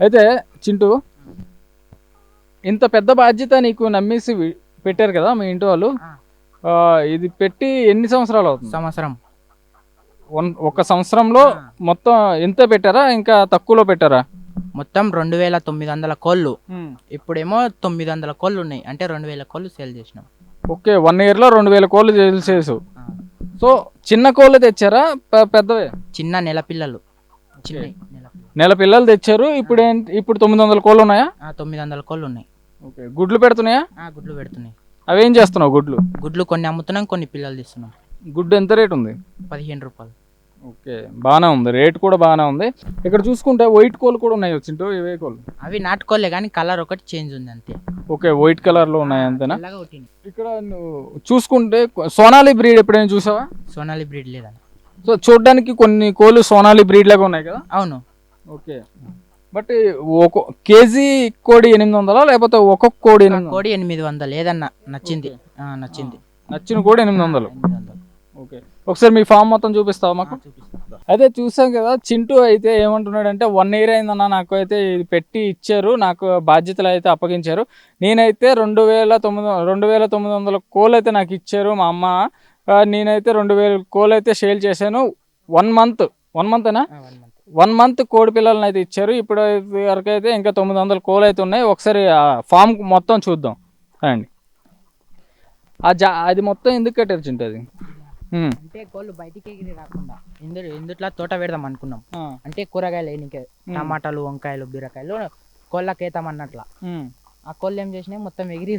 అయితే చింటూ ఇంత పెద్ద బాధ్యత నీకు నమ్మేసి పెట్టారు కదా మీ ఇంటి వాళ్ళు. ఇది పెట్టి ఎన్ని సంవత్సరాలు అవుతుంది? సంవత్సరం. వన్- ఒక సంవత్సరంలో. మొత్తం ఎంత పెట్టారా? ఇంకా తక్కువలో పెట్టారా? మొత్తం రెండు వేల తొమ్మిది వందల కోళ్ళు. ఇప్పుడేమో తొమ్మిది వందల కోళ్ళు ఉన్నాయి. అంటే రెండు వేల కోళ్ళు సేల్ చేసినాం. ఓకే వన్ ఇయర్లో రెండు వేల కోళ్ళు చేసేసు సో చిన్న కోళ్ళు తెచ్చారా? పెద్దవే? చిన్న నెల పిల్లలు. నెల పిల్లలు. తెచ్చారు. ఇప్పుడు ఏంటి ఇప్పుడు తొమ్మిది వందల కోళ్ళు ఉన్నాయా? ఆ, తొమ్మిది వందల కోళ్ళు ఉన్నాయి. ఓకే. గుడ్లు పెడుతున్నాయా? ఆ, గుడ్లు పెడుతున్నాయి. అవి ఏం చేస్తున్నావు గుడ్లు? గుడ్లు కొన్ని అమ్ముతున్నాం కొన్ని పిల్లలు తీస్తున్నాం. గుడ్డు ఎంత రేట్ ఉంది? పదిహేను రూపాయలు. ఓకే. బాగానే ఉంది. రేట్ కూడా బాగానే ఉంది. ఇక్కడ చూసుకుంటే వైట్ కోళ్ళు కూడా ఉన్నాయి చింటూ ఇవే కోళ్ళు? అవి నాటుకోలే కానీ కలర్ ఒకటి చేంజ్ ఉంది అంతే. ఓకే. వైట్ కలర్లో ఉన్నాయి అంతేనా? ఇక్కడ నువ్వు చూసుకుంటే సోనాలి బ్రీడ్ ఎప్పుడైనా చూసావా? సోనాలి బ్రీడ్ లేదని సో చూడడానికి కొన్ని కోళ్ళు సోనాలి బ్రీడ్ లాగా ఉన్నాయి కదా? అవును. ఓకే. బట్ ఒక కేజీ కోడి ఎనిమిది వందలా లేకపోతే ఒక్కొక్క కోడి ఎనిమిది? కోడి ఎనిమిది వందలు ఏదన్నా నచ్చింది. ఆ, నచ్చింది. నచ్చిన కోడి ఎనిమిది వందలు ఓకే. ఒకసారి మీ ఫామ్ మొత్తం చూపిస్తావా మాకు. అయితే చూసాం కదా చింటూ అయితే ఏమంటున్నాడంటే వన్ ఇయర్ అయిందన్న నాకు అయితే ఇది పెట్టి ఇచ్చారు నాకు బాధ్యతలు అయితే అప్పగించారు. నేనైతే రెండు వేల తొమ్మిది రెండు వేల తొమ్మిది వందల కోళ్ళు అయితే నాకు ఇచ్చారు మా అమ్మ. ఆ, నేనైతే రెండు వేల కోళ్ళు అయితే సేల్ చేశాను. One month one one month. One month కోడి పిల్లల్ని అయితే ఇచ్చారు. ఇప్పుడు వరకు అయితే ఇంకా తొమ్మిది వందల కోళ్ళు అయితే ఉన్నాయి. ఒకసారి ఆ ఫామ్ మొత్తం చూద్దాం. అండి ఆ జా అది మొత్తం ఎందుకు కట్టారు చింటూ అది? ఉమ్. అంటే కోళ్ళు బయటికి ఎగిరి రాకుండా. ఇందు ఇందుట్లో తోట పెడదాం అనుకున్నాం. అంటే కూరగాయలు వేయనీకే టమాటాలు వంకాయలు బీరకాయలు కోళ్ళకి వేతామన్నట్ల ఉమ్. ఆ కోళ్ళు ఏం చేసినాయి? మొత్తం ఎగిరి